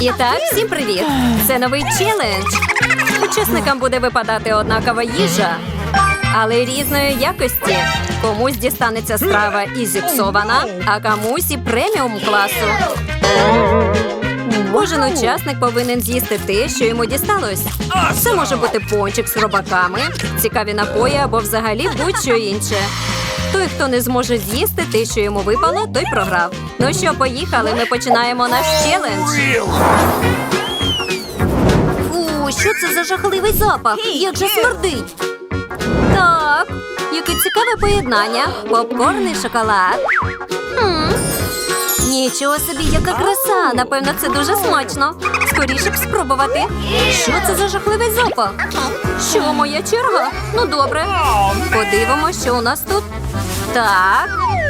І так, всім привіт! Це новий челендж. Учасникам буде випадати однакова їжа, але різної якості. Комусь дістанеться страва і зіпсована, а комусь і преміум класу. Кожен учасник повинен з'їсти те, що йому дісталось. Це може бути пончик з робаками, цікаві напої або взагалі будь-що інше. Той, хто не зможе з'їсти те, що йому випало, той програв. Ну що, поїхали, ми починаємо наш челендж. Фу, що це за жахливий запах? Як же смердить. Так, яке цікаве поєднання. Попкорн і шоколад. Хм. Нічого собі, яка краса! Напевно, це дуже смачно. Скоріше б спробувати. Що це за жахливий запах? Що, моя черга? Ну добре. Подивимося, що у нас тут. Так,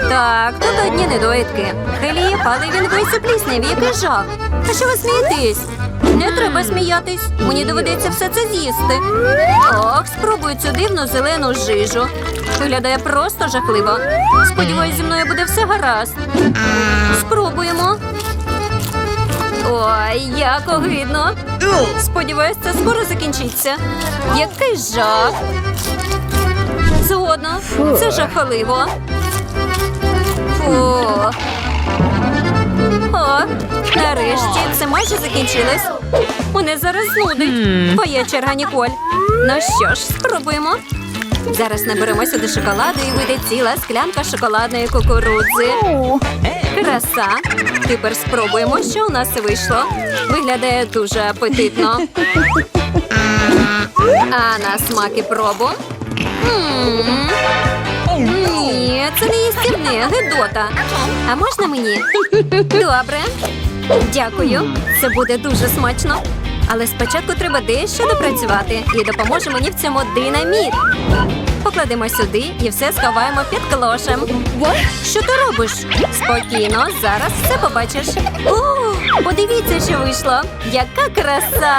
так, тут одні недоїдки. Хліб, але він весь у плісняві, який жах. Та що ви смієтесь? Не треба сміятись. Мені доведеться все це з'їсти. Ох, спробую цю дивну зелену жижу. Виглядає просто жахливо. Сподіваюсь, зі мною буде все гаразд. Спробуємо. Ой, як огидно. Сподіваюсь, це скоро закінчиться. Який жах. Згодно. Це жахливо. Фу. О, нарешті це майже закінчилось. Мене зараз знудить. Твоя черга, Ніколь. Ну що ж, спробуємо. Зараз наберемо сюди шоколаду і вийде ціла склянка шоколадної кукурудзи. Краса. Тепер спробуємо, що у нас вийшло. Виглядає дуже апетитно. А на смак і пробу. Це не їстівне, гидота. А можна мені? Добре. Дякую. Це буде дуже смачно. Але спочатку треба дещо допрацювати і допоможе мені в цьому динаміт. Покладемо сюди і все сховаємо під клошем. Що ти робиш? Спокійно, зараз все побачиш. О, подивіться, що вийшло. Яка краса!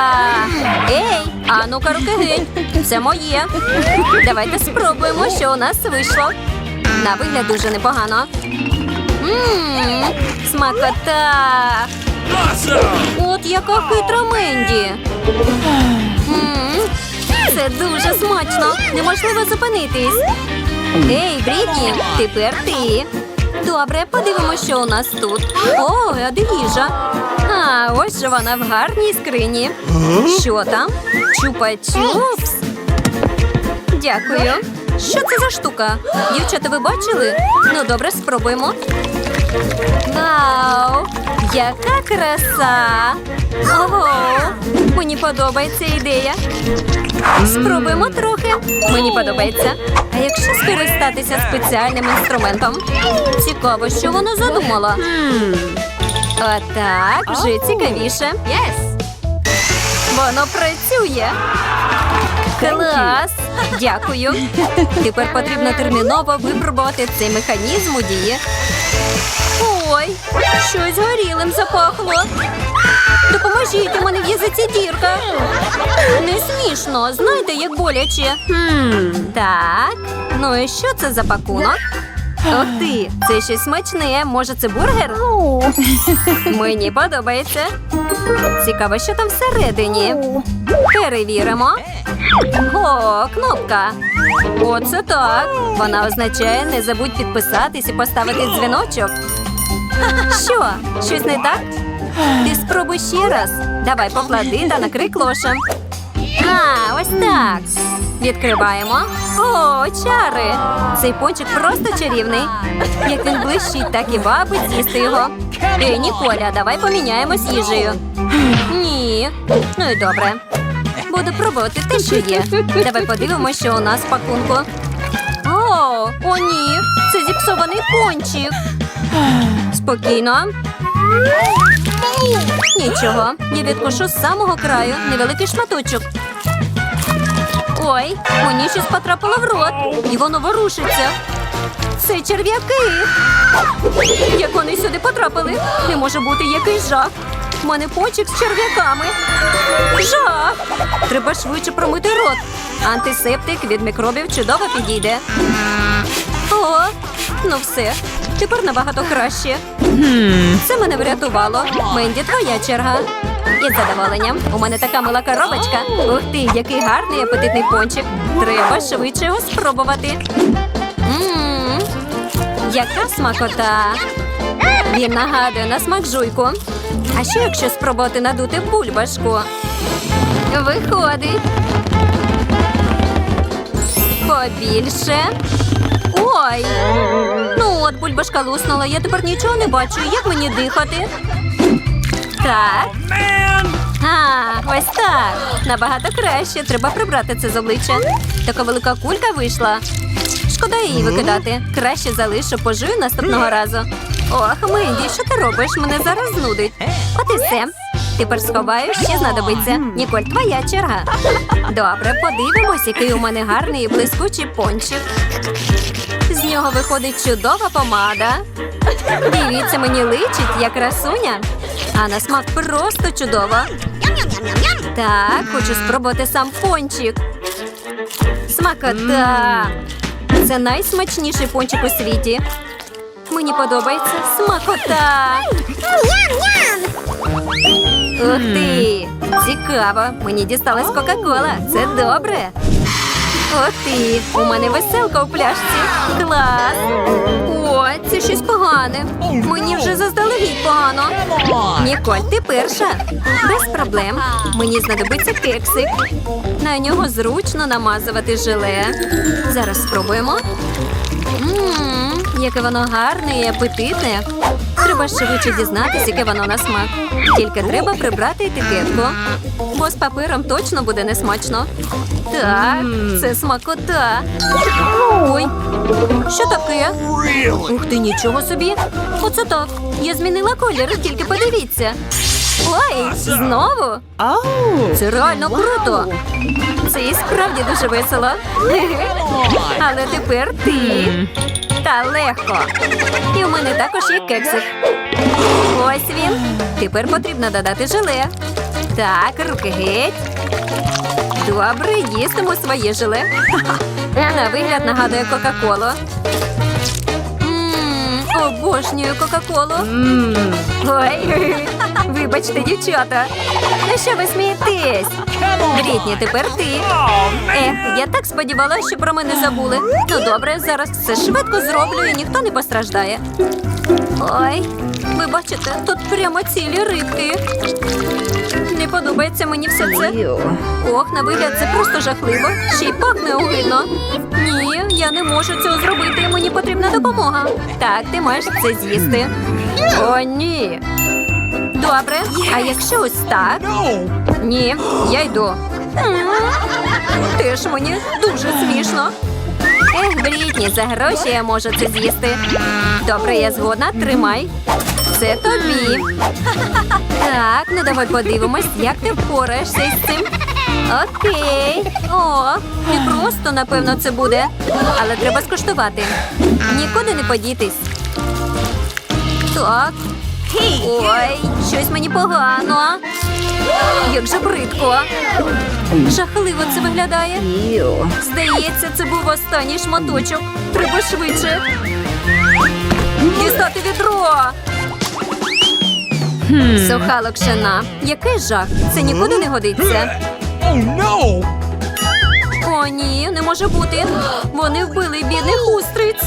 Ей, а ну-ка, руки геть. Це моє. Давайте спробуємо, що у нас вийшло. На вигляд дуже непогано. Ммм, смакота! От яка хитра Менді. Дуже смачно. Неможливо зупинитись. Ей, Брітні, тепер ти. Добре, подивимося, що у нас тут. О, а? А, ось же вона в гарній скрині. Що там? Чупа-чупс. Дякую. Що це за штука? Дівчата, ви бачили? Ну, добре, спробуємо. Вау! Яка краса! Ого! Мені подобається ідея. Спробуємо трохи. Мені подобається. А якщо скористатися спеціальним інструментом? Цікаво, що вона задумала. Отак, вже цікавіше. Воно працює. Клас! Дякую. Тепер потрібно терміново випробувати цей механізм у дії. Ой, щось горілим запахло. Допоможіть, у мене в язиці дірка. Не смішно, знаєте, як боляче. Так, ну і що це за пакунок? Ох ти, це щось смачне. Може, це бургер? Мені подобається. Цікаво, що там всередині. Перевіримо. О, кнопка. Оце так. Вона означає не забудь підписатись і поставити дзвіночок. Що? Щось не так? Ти спробуй ще раз. Давай поклади та накрий клошем. А, ось так. Відкриваємо. О, чари! Цей пончик просто чарівний. Як він блищить, так і вабить з'їсти його. Ей, Ніколя, давай поміняємось їжею. Ні. Ну і добре. Буду пробувати те, що є. Давай подивимося, що у нас в пакунку. О, о, ні! Це зіпсований пончик. Спокійно. Нічого, я відкушу з самого краю невеликий шматочок. Ой, мені щось потрапило в рот, і воно ворушиться. Це черв'яки. Як вони сюди потрапили? Не може бути який жах. У мене пончик з черв'яками. Жах! Треба швидше промити рот. Антисептик від мікробів чудово підійде. О, ну все. Тепер набагато краще. Це мене врятувало. Менді, твоя черга. Із задоволенням. У мене така мила коробочка. Ух ти, який гарний апетитний пончик. Треба швидше його спробувати. Мм, яка смакота. Він нагадує на смак жуйку. А що якщо спробувати надути бульбашку? Виходить. Побільше. Ой. Ну от, бульбашка луснула, я тепер нічого не бачу. Як мені дихати? Так. А, ось так. Набагато краще. Треба прибрати це з обличчя. Така велика кулька вийшла. Шкода її викидати. Краще залишу, пожую наступного разу. Ох, Менді, що ти робиш? Мене зараз знудить. От і все. Тепер сховаю, ще знадобиться. Ніколь, твоя черга. Добре, подивимось, який у мене гарний і блискучий пончик. З нього виходить чудова помада. Дивіться, мені личить, як красуня. А на смак просто чудово. Так, хочу спробувати сам пончик. Смакота. Це найсмачніший пончик у світі. Мені подобається смакота. Ух ти! Цікаво. Мені дісталась Кока-Кола. Це добре. Ух ти! У мене веселка у пляшці. Клас! О, це щось погане. Мені вже заздалегідь погано. Ніколь, ти перша. Без проблем. Мені знадобиться кексик. На нього зручно намазувати желе. Зараз спробуємо. Ммм, яке воно гарне і апетитне. Треба швидше дізнатися, яке воно на смак. Тільки треба прибрати етикетку. Бо з папером точно буде несмачно. Так, це смакота. Ой, що таке? Ух ти, нічого собі. Оце так. Я змінила колір, тільки подивіться. Ой, знову? Це реально круто. Це і справді дуже весело. Але тепер ти. Та легко. І в мене також є кексик. Ось він. Тепер потрібно додати желе. Так, руки геть. Добре, їстимо своє желе. На вигляд нагадує Кока-Колу. Обожнюю Кока-Колу. Ой, вибачте, дівчата. На що ви смієтесь? Брітні, тепер ти. Ех, я так сподівалася, що про мене забули. Ну добре, зараз все швидко зроблю і ніхто не постраждає. Ой, ви бачите, тут прямо цілі рибки. Не подобається мені все це. Ох, на вигляд це просто жахливо. Ще й пахне огидно. Ні, я не можу цього зробити. Мені потрібна допомога. Так, ти маєш це з'їсти. О, ні. Добре. А якщо ось так? Ні, я йду. Теж мені дуже смішно. Ех, Брітні, за гроші я можу це з'їсти. Добре, я згодна, тримай. Це тобі. Так, ну давай подивимось, як ти впораєшся із цим. Окей. О, не просто, напевно, це буде. Але треба скуштувати. Нікуди не подітись. Так. Ой, щось мені погано. Як же бридко. Жахливо це виглядає. Здається, це був останній шматочок. Треба швидше. Дістати відро. Суха локшина. Який жах. Це нікуди не годиться. Oh! О, ні, не може бути. Вони вбили бідних устриць.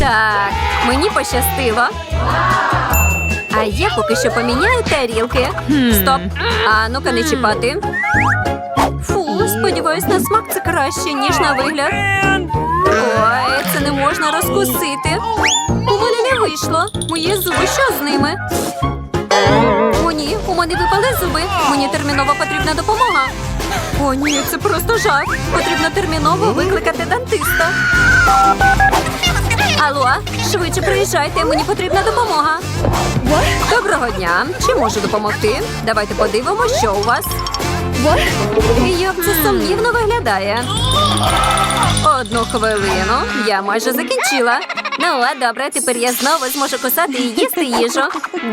Так, мені пощастило. А я поки що поміняю тарілки. Стоп. А ну-ка не чіпати. Фу, сподіваюсь, на смак це краще, ніж на вигляд. Ой, це не можна розкусити. У мене не вийшло. Мої зуби, що з ними? О, ні, у мене випали зуби. Мені терміново потрібна допомога. О, ні, це просто жах. Потрібно терміново викликати дантиста. Алло, швидше приїжджайте, мені потрібна допомога. Доброго дня. Чи можу допомогти? Давайте подивимося, що у вас. Як це сумнівно виглядає. Одну хвилину. Я майже закінчила. Ну, от, добре, тепер я знову зможу кусати і їсти їжу.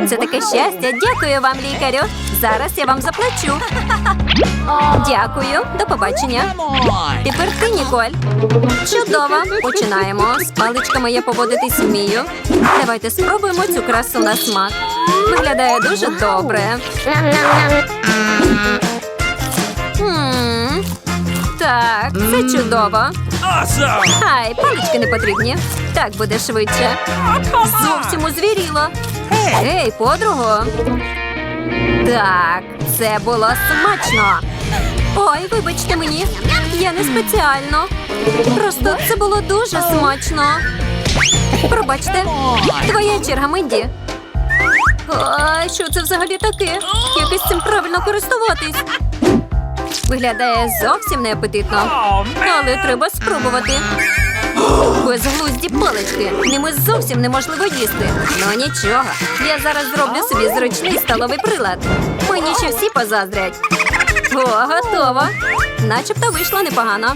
Це таке щастя. Дякую вам, лікарю. Зараз я вам заплачу. Дякую, до побачення. Тепер ти, Ніколь. Чудово. Починаємо. З паличками я поводитись вмію. Давайте спробуємо цю красу на смак. Виглядає дуже добре. Так, це чудово. Ай, палички не потрібні. Так буде швидше. Зовсім узвіріло. Ей, подруго. Так, це було смачно. Ой, вибачте мені. Я не спеціально. Просто це було дуже смачно. Пробачте, твоя черга, Менді. А що це взагалі таке? Як із цим правильно користуватись? Виглядає зовсім неапетитно. Але треба спробувати. Безглузді палички. Ними зовсім неможливо їсти. Ну нічого. Я зараз зроблю собі зручний столовий прилад. Мені ще всі позаздрять. О, готово. Начебто вийшло непогано.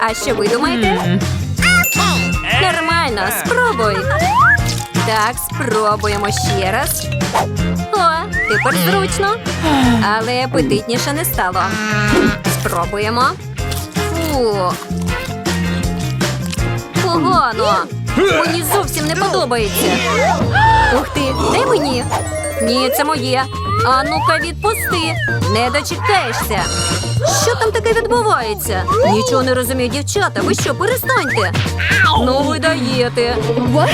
А що ви думаєте? Так, спробуємо ще раз. О, тепер зручно. Але апетитніше не стало. Спробуємо. Погано. Мені зовсім не подобається. Ух ти, дай мені. Ні, це моє. А ну-ка відпусти. Не дочекаєшся. Що там таке відбувається? Нічого не розумію, дівчата. Ви що, перестаньте? Ну, ви даєте.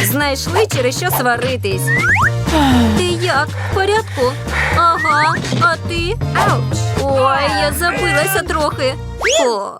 Знайшли через що сваритись. Ти як? В порядку? Ага, а ти? Ой, я забилася трохи. О,